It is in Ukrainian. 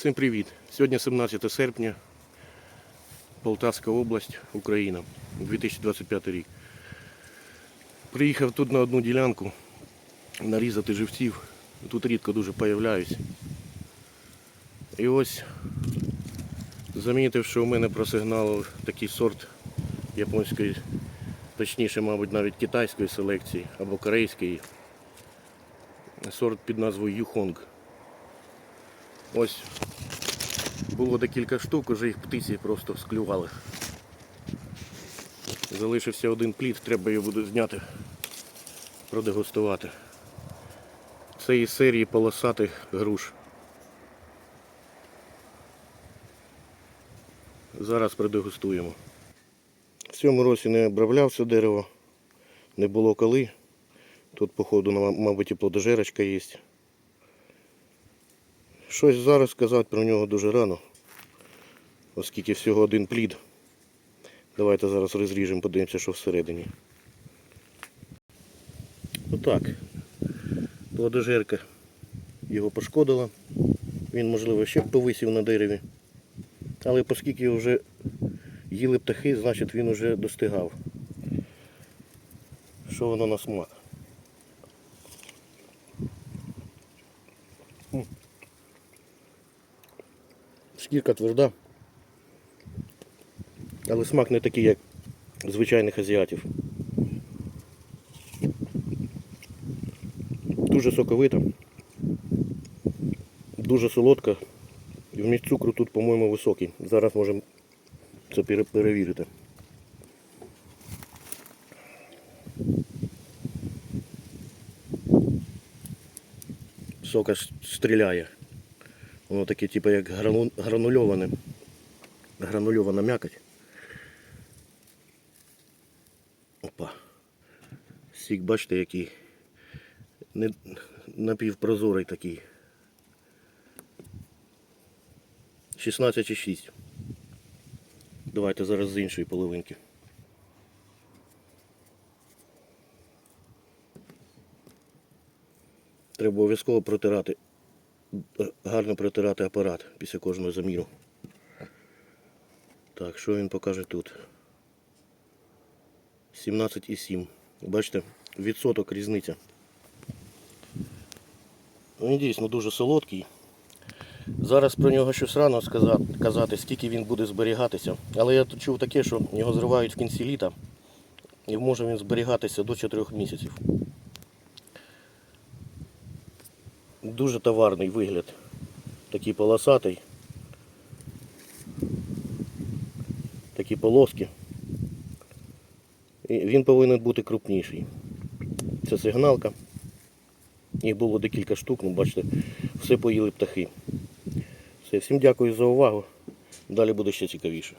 Всім привіт! Сьогодні 17 серпня, Полтавська область, Україна, 2025 рік. Приїхав тут на одну ділянку нарізати живців. Тут рідко дуже появляюсь. І ось замітив, що у мене просигналив такий сорт японської, точніше, мабуть, навіть китайської селекції або корейської. Сорт під назвою Юхонг. Ось було декілька штук, уже їх птиці просто склювали. Залишився один плід, треба його буде зняти, продегустувати. Це із серії полосатих груш. Зараз продегустуємо. В цьому році не обробляв це дерево, не було коли. Тут, походу, мабуть, і плодожерочка є. Щось зараз сказати про нього дуже рано, оскільки всього один плід. Давайте зараз розріжемо, подивимося, що всередині. Отак. Плодожерка його пошкодила. Він, можливо, ще б повисів на дереві. Але оскільки вже їли птахи, значить він вже достигав. Що воно на смак? Шкірка тверда, але смак не такий, як звичайних азіатів. Дуже соковита, дуже солодка. І вміст цукру тут, по-моєму, високий. Зараз можемо це перевірити. Сока стріляє. Воно таке, типу, як грану- гранульоване. Гранульована м'якоть. Опа. Сік, бачите, який не, напівпрозорий такий. 16,6. Давайте зараз з іншої половинки. Треба обов'язково протирати гарно протирати апарат після кожного заміру. Так, що він покаже тут? 17,7. Бачите, відсоток різниця. Він дійсно дуже солодкий. Зараз про нього щось рано сказати, казати, скільки він буде зберігатися. Але я чув таке, що його зривають в кінці літа і може він зберігатися до 4 місяців. Дуже товарний вигляд. Такий полосатий. Такі полоски. І він повинен бути крупніший. Це сигналка. Їх було декілька штук, ну бачите, все поїли птахи. Все, всім дякую за увагу. Далі буде ще цікавіше.